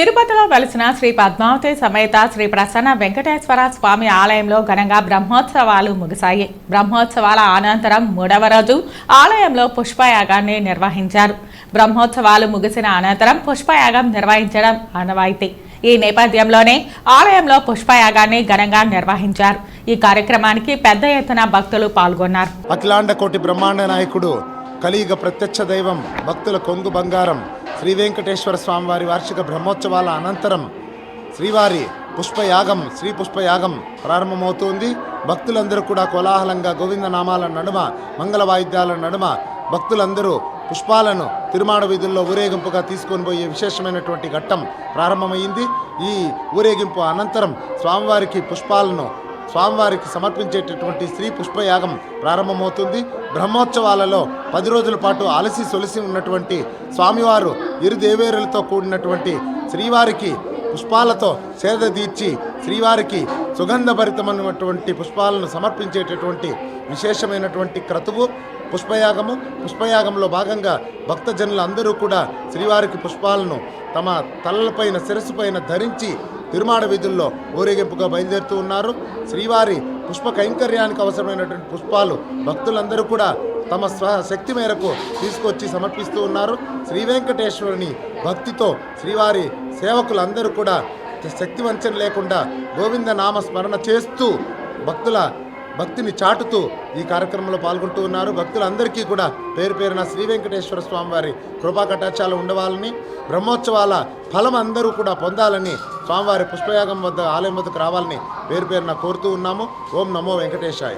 తిరుపతిలో వెలిసిన శ్రీ పద్మావతి సమేత శ్రీ ప్రసన్న వెంకటేశ్వర స్వామి ఆలయంలో ఘనంగా బ్రహ్మోత్సవాలు ముగిశాయి. బ్రహ్మోత్సవాల అనంతరం మూడవ రోజు ఆలయంలో పుష్పయాగాన్ని నిర్వహించారు. బ్రహ్మోత్సవాలు ముగిసిన అనంతరం పుష్పయాగం నిర్వహించడం ఆనవాయితీ. ఈ నేపథ్యంలోనే ఆలయంలో పుష్పయాగాన్ని ఘనంగా నిర్వహించారు. ఈ కార్యక్రమానికి పెద్ద ఎత్తున భక్తులు పాల్గొన్నారు. అఖిలాండ కోటి బ్రహ్మాండ నాయకుడు కలియుగ ప్రత్యక్ష దైవం భక్తుల కొంగు బంగారం శ్రీ వెంకటేశ్వర స్వామివారి వార్షిక బ్రహ్మోత్సవాల అనంతరం శ్రీవారి పుష్పయాగం శ్రీ పుష్పయాగం ప్రారంభమవుతోంది. భక్తులందరూ కూడా కోలాహలంగా గోవింద నామాల నడుమ మంగళ వాయిద్యాల నడుమ భక్తులందరూ పుష్పాలను తిరుమాడ వీధుల్లో ఊరేగింపుగా తీసుకొని పోయే విశేషమైనటువంటి ఘట్టం ప్రారంభమైంది. ఈ ఊరేగింపు అనంతరం స్వామివారికి పుష్పాలను స్వామివారికి సమర్పించేటటువంటి శ్రీ పుష్పయాగం ప్రారంభమవుతుంది. బ్రహ్మోత్సవాలలో పది రోజుల పాటు అలసి సొలిసి ఉన్నటువంటి స్వామివారు ఇరు దేవేరులతో కూడినటువంటి శ్రీవారికి పుష్పాలతో సేద తీర్చి శ్రీవారికి సుగంధభరితమైనటువంటి పుష్పాలను సమర్పించేటటువంటి విశేషమైనటువంటి క్రతువు పుష్పయాగము. పుష్పయాగంలో భాగంగా భక్తజనులు అందరూ కూడా శ్రీవారికి పుష్పాలను తమ తలలపైన శిరస్సుపైన ధరించి తిరుమాడ వీధుల్లో ఊరేగింపుగా బయలుదేరుతూ ఉన్నారు. శ్రీవారి పుష్ప కైంకర్యానికి అవసరమైనటువంటి పుష్పాలు భక్తులందరూ కూడా తమ స్వ శక్తి మేరకు తీసుకొచ్చి సమర్పిస్తూ ఉన్నారు. శ్రీ వెంకటేశ్వరుని భక్తితో శ్రీవారి సేవకులందరూ కూడా శక్తి వంచన లేకుండా గోవింద నామ స్మరణ చేస్తూ భక్తుల భక్తిని చాటుతూ ఈ కార్యక్రమంలో పాల్గొంటూ ఉన్నారు. భక్తులందరికీ కూడా పేరు పేరున శ్రీ వెంకటేశ్వర స్వామివారి కృపా కటాక్షాలు ఉండవాలని బ్రహ్మోత్సవాల ఫలం అందరూ కూడా పొందాలని స్వామివారి పుష్పయాగం వద్ద ఆలయం వద్దకు రావాలని పేరు పేరున కోరుతూ ఉన్నాము. ఓం నమో వెంకటేశాయ.